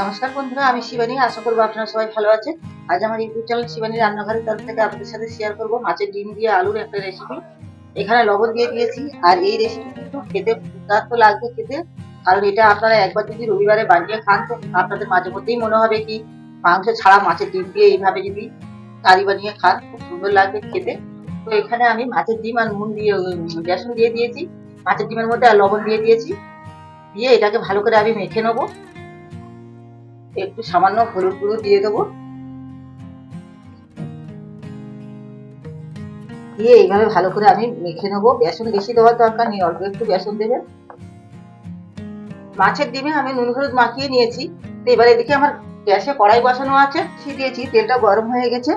নমস্কার বন্ধুরা, আমি শিবানী। আশা করব আপনারা সবাই ভালো আছেন। আজ আমার ইউটিউব চ্যানেল শিবানী রান্নাঘরের তরফ থেকে আপনাদের সাথে শেয়ার করব মাছের ডিম দিয়ে আলুর একটা রেসিপি এখানে লবণ দিয়ে দিয়েছি, আর এই রেসিপি কিন্তু খেতে দুর্দান্ত লাগবে খেতে। কারণ এটা আপনারা একবার যদি রবিবারে বানিয়ে খান, তো আপনাদের মাঝে মধ্যেই মনে হবে কি, মাংস ছাড়া মাছের ডিম দিয়ে এইভাবে যদি কারি বানিয়ে খান, খুব সুন্দর লাগবে খেতে। তো এখানে আমি মাছের ডিম আর নুন দিয়ে বেসন দিয়ে দিয়েছি। মাছের ডিমের মধ্যে আর লবণ দিয়ে দিয়েছি। দিয়ে এটাকে ভালো করে আমি মেখে নেব। একটু সামান্য হলুদ গুঁড়ো দিয়ে দেবো। দিয়ে এইভাবে ভালো করে আমি মেখে নেব। বেসন বেশি দেওয়ার দরকার নেই, অল্প একটু বেসন দেবেন। মাছের ডিমে আমি নুন হলুদ মাখিয়ে নিয়েছি। তো এবার এদিকে আমার গ্যাসে কড়াই বসানো আছে বসিয়ে দিয়েছি, তেলটা গরম হয়ে গেছে।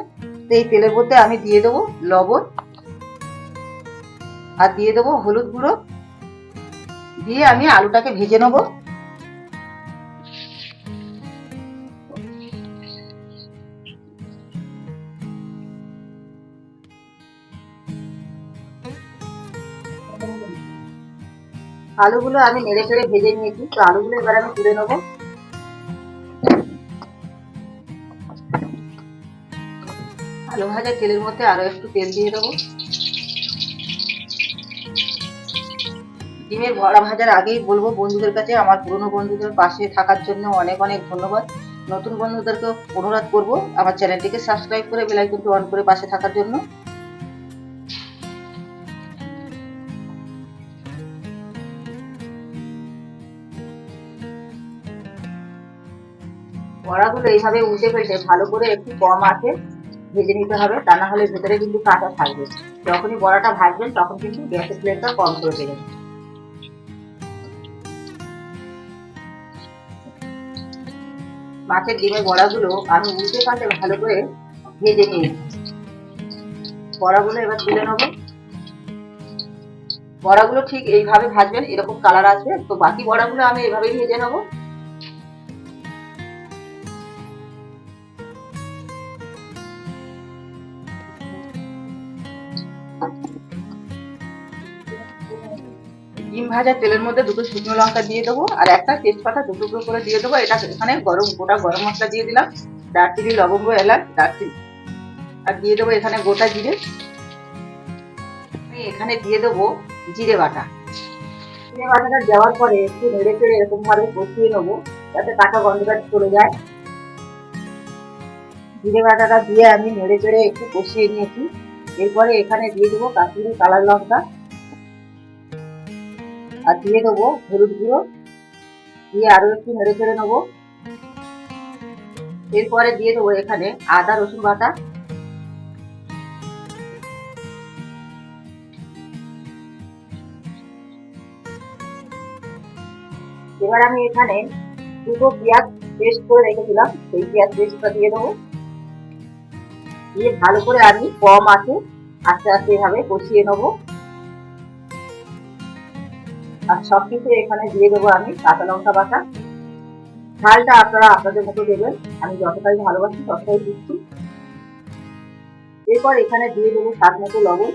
তো এই তেলের মধ্যে আমি দিয়ে দেবো লবণ। আর দিয়ে দেবো হলুদ গুঁড়ো। দিয়ে আমি আলুটাকে ভেজে নেব। আলুগুলো আমি নেড়ে চেড়ে ভেজে নিয়েছি, তো আলুগুলো এবার আমি তুলে নেব। আলু ভাজা তেলের মধ্যে আরও একটু তেল দিয়ে দেবো। ডিমের ভরা ভাজার আগেই বলব বন্ধুদের কাছে, আমার পুরনো বন্ধুদের পাশে থাকার জন্য অনেক অনেক ধন্যবাদ। নতুন বন্ধুদেরকে অনুরোধ করব, আমার চ্যানেলটিকে সাবস্ক্রাইব করে বেলাইকনটি অন করে পাশে থাকার জন্য। বড়াগুলো এইভাবে উল্টে ফেলতে ভালো করে একটু কম আছে, ভেজে নিতে হবে, তা না হলে ভেতরে কিন্তু কাঁচা থাকবে। যখনই বড়াটা ভাজবেন, তখন কিন্তু গ্যাসের ফ্লেমটা কম করে দেবেন। মাছের ডিমের বড়াগুলো আমি উল্টে পাল্টে ভালো করে ভেজে নিয়েছি। বড়াগুলো এবার তুলে নেব। বড়াগুলো ঠিক এইভাবে ভাজবেন, এরকম কালার আসবে, তো বাকি বড়াগুলো আমি এভাবেই ভেজে নেব। ডিম ভাজা তেলের মধ্যে দুটো শুকনো লঙ্কা দিয়ে দেবো, আর একটা তেজপাতা দু টুকরো করে দিয়ে দেবো। এটা এখানে গরম, গোটা গরম মশলা দিয়ে দিলাম। দারচিনি লবঙ্গ, এলাচ, দারচিনি। আর দিয়ে দেবো এখানে গোটা জিরে। আমি এখানে দিয়ে দেবো জিরে বাটা। জিরে বাটাটা দেওয়ার পরে একটু নেড়ে চেড়ে এরকম ভাবে কষিয়ে নেব, যাতে কাঁচা গন্ধটা চলে যায়। জিরে বাটাটা দিয়ে আমি নেড়ে চেড়ে একটু কষিয়ে নিয়েছি। এরপরে এখানে দিয়ে দেবো কাশ্মীরি কালার লঙ্কা। আর দিয়ে দেবো হলুদ গুঁড়ো। দিয়ে আরও একটু নেড়ে চেড়ে নেব। এরপরে দিয়ে দেবো এখানে আদা, রসুন বাটা। এবার আমি এখানে দুটো পেঁয়াজ পেস্ট করে রেখেছিলাম। সেই পেঁয়াজ পেস্টটা দিয়ে দেবো। দিয়ে ভালো করে আমি কম আছে, আস্তে আস্তে এভাবে কষিয়ে নেব। আর সব কিছু এখানে দিয়ে দেবো আমি কাঁচা লঙ্কা বাটা। ঝালটা আপনারা আপনাদের মতো দেবেন। আমি যতটাই ভালোবাসি ততটাই দিচ্ছি। এরপর এখানে দিয়ে দেবো স্বাদ মতো লবণ।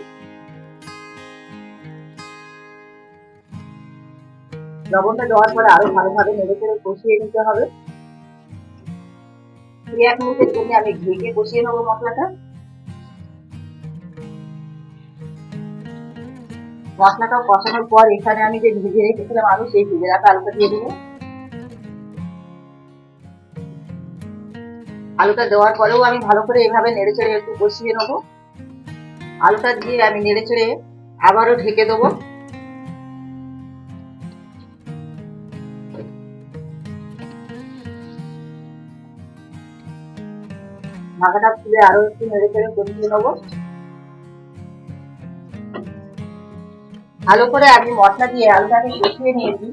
লবণটা দেওয়ার পরে আরও ভালোভাবে নেড়ে চেড়ে কষিয়ে নিতে হবে। এক মিনিটের জন্য আমি ঘেঁকে কষিয়ে নেব মশলাটা। মশলাটা কষানোর পর এখানে আমি যে ভেজে রেখেছিলাম আলু, সেই ভেজে রাখা আলুটা দিয়ে দেবো। আলুটা দেওয়ার পরেও আমি ভালো করে এভাবে নেড়ে চেড়ে একটু কষিয়ে নেব। আলুটা দিয়ে আমি নেড়ে চেড়ে আবারও ঢেকে দেবো। ঢাকাটা খুলে আরও একটু নেড়ে চেড়ে কষিয়ে নেব। ভালো করে আমি মশলা দিয়ে আলুটাকে কষিয়ে নিয়েছি।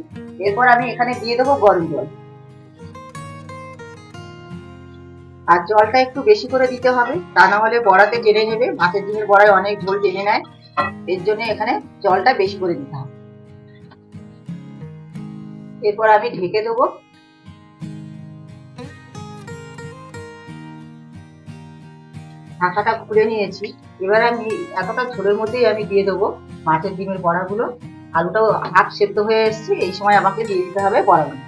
এরপর আমি এখানে দিয়ে দেবো গরম জল। আর জলটা একটু বেশি করে দিতে হবে, তা না হলে বড়াতে টেনে নেবে। মাছের ডিমের বড়ায় অনেক ঝোল টেনে নেয়। এর জন্য এখানে জলটা বেশি করে দিতে হবে। এরপর আমি ঢেকে দেবো ঢাকাটা খুলে নিয়েছি। এবার আমি এতটা ঝোলের মধ্যেই আমি দিয়ে দেবো মাছের ডিমের বড়াগুলো। আলুটাও হাফ সেদ্ধ হয়ে এসছে, এই সময় আমাকে দিয়ে দিতে হবে বড়াগুলো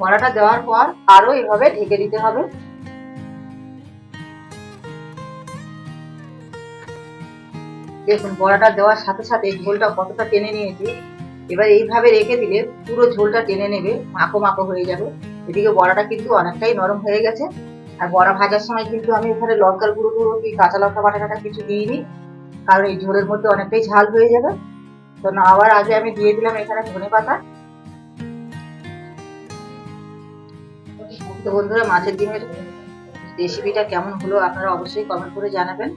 বড়াটা দেওয়ার পর আরও এভাবে ঢেকে দিতে হবে। দেখুন, বড়াটা দেওয়ার সাথে সাথে ঝোলটা কতটা টেনে নিয়েছে। এবার এইভাবে রেখে দিলে পুরো ঝোলটা টেনে নেবে, মাখো মাখো হয়ে যাবে। এদিকে বড়াটা কিন্তু অনেকটাই নরম হয়ে গেছে। আর বড়া ভাজার সময় কিন্তু আমি এখানে লঙ্কার গুঁড়ো টুড়ো কি কাঁচা লঙ্কা বাটা টাটা কিছু দিইনি, কারণ এই ঝোলের মধ্যে অনেকটাই ঝাল হয়ে যাবে। তো না, আবার আগে আমি দিয়ে দিলাম এখানে ধনে পাতা। তো বন্ধুরা, মাছের ডিমের রেসিপিটা কেমন হলো আপনারা অবশ্যই কমেন্ট করে জানাবেন।